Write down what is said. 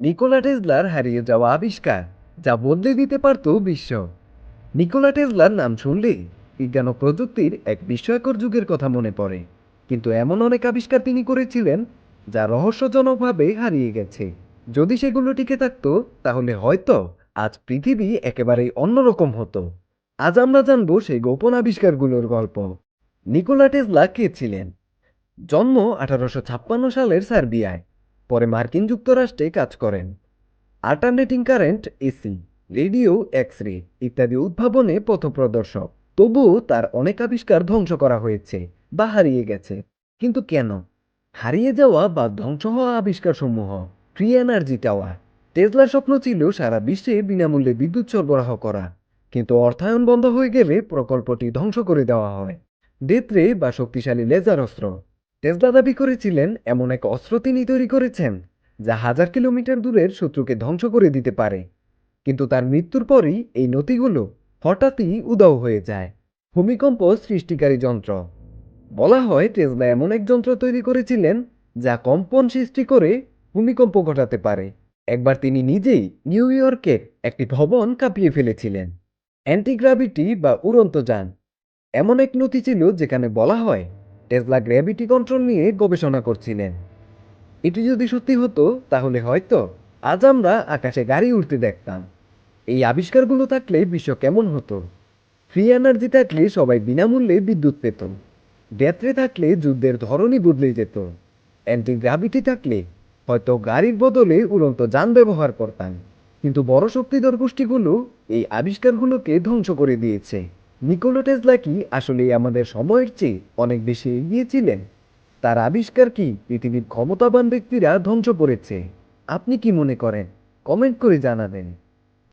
Nikola টেসলার হারিয়ে যাওয়া আবিষ্কার, যা বদলে দিতে পারত বিশ্ব। নিকোলা টেসলার নাম শুনলে বিজ্ঞান ও প্রযুক্তির এক বিস্ময়কর যুগের কথা মনে পড়ে। কিন্তু এমন অনেক আবিষ্কার তিনি করেছিলেন, যা রহস্যজনকভাবে হারিয়ে গেছে। যদি সেগুলো টিকে থাকতো, তাহলে হয়তো আজ পৃথিবী একেবারেই অন্যরকম হতো। আজ আমরা জানব সেই গোপন আবিষ্কারগুলোর গল্প। নিকোলা টেসলা কে ছিলেন? জন্ম আঠারোশো ছাপ্পান্ন সালের সার্বিয়ায়। পরে মার্কিন যুক্তরাষ্ট্রে কাজ করেন। Alternating current, AC, radio X ray ইত্যাদি উদ্ভাবনে পথপ্রদর্শক। তবুও তার অনেক আবিষ্কার ধ্বংস করা হয়েছে বা হারিয়ে গেছে। কিন্তু কেন? হারিয়ে যাওয়া বা ধ্বংস হওয়া আবিষ্কারসমূহ, ফ্রি এনার্জি টাওয়ার। টেসলার স্বপ্ন ছিল সারা বিশ্বে বিনামূল্যে বিদ্যুৎ সরবরাহ করা। কিন্তু অর্থায়ন বন্ধ হয়ে গেলে প্রকল্পটি ধ্বংস করে দেওয়া হয়। ডেত্রে বা শক্তিশালী লেজার অস্ত্র। টেসলা দাবি করেছিলেন এমন এক অস্ত্র তিনি তৈরি করেছেন, যা হাজার কিলোমিটার দূরের শত্রুকে ধ্বংস করে দিতে পারে। কিন্তু তার মৃত্যুর পরই এই নথিগুলো হঠাৎই উদাও হয়ে যায়। ভূমিকম্প সৃষ্টিকারী যন্ত্র। বলা হয় টেসলা এমন এক যন্ত্র তৈরি করেছিলেন, যা কম্পন সৃষ্টি করে ভূমিকম্প ঘটাতে পারে। একবার তিনি নিজেই নিউ ইয়র্কে একটি ভবন কাঁপিয়ে ফেলেছিলেন। অ্যান্টিগ্রাভিটি বা উড়ন্ত যান। এমন এক নথি ছিল যেখানে বলা হয় টেসলা গ্র্যাভিটি কন্ট্রোল নিয়ে গবেষণা করছিলেন। এটি যদি সত্যি হতো, তাহলে হয়তো আজ আমরা আকাশে গাড়ি উঠতে দেখতাম। এই আবিষ্কারগুলো থাকলে বিশ্ব কেমন হতো? ফ্রি এনার্জি থাকলে সবাই বিনামূল্যে বিদ্যুৎ পেত। ব্যাটারি থাকলে যুদ্ধের ধরনই বদলে যেত। অ্যান্টি গ্র্যাভিটি থাকলে হয়তো গাড়ির বদলে উড়ন্ত যান ব্যবহার করতাম। কিন্তু বড় শক্তিধর গোষ্ঠীগুলো এই আবিষ্কারগুলোকে ধ্বংস করে দিয়েছে। নিকোলা টেসলা কি আসলে আমাদের সময়ের চেয়ে অনেক বেশি এগিয়ে ছিলেন? তার আবিষ্কার কি পৃথিবীর ক্ষমতাবান ব্যক্তিরা ধ্বংস করেছে? আপনি কি মনে করেন? কমেন্ট করে জানাবেন।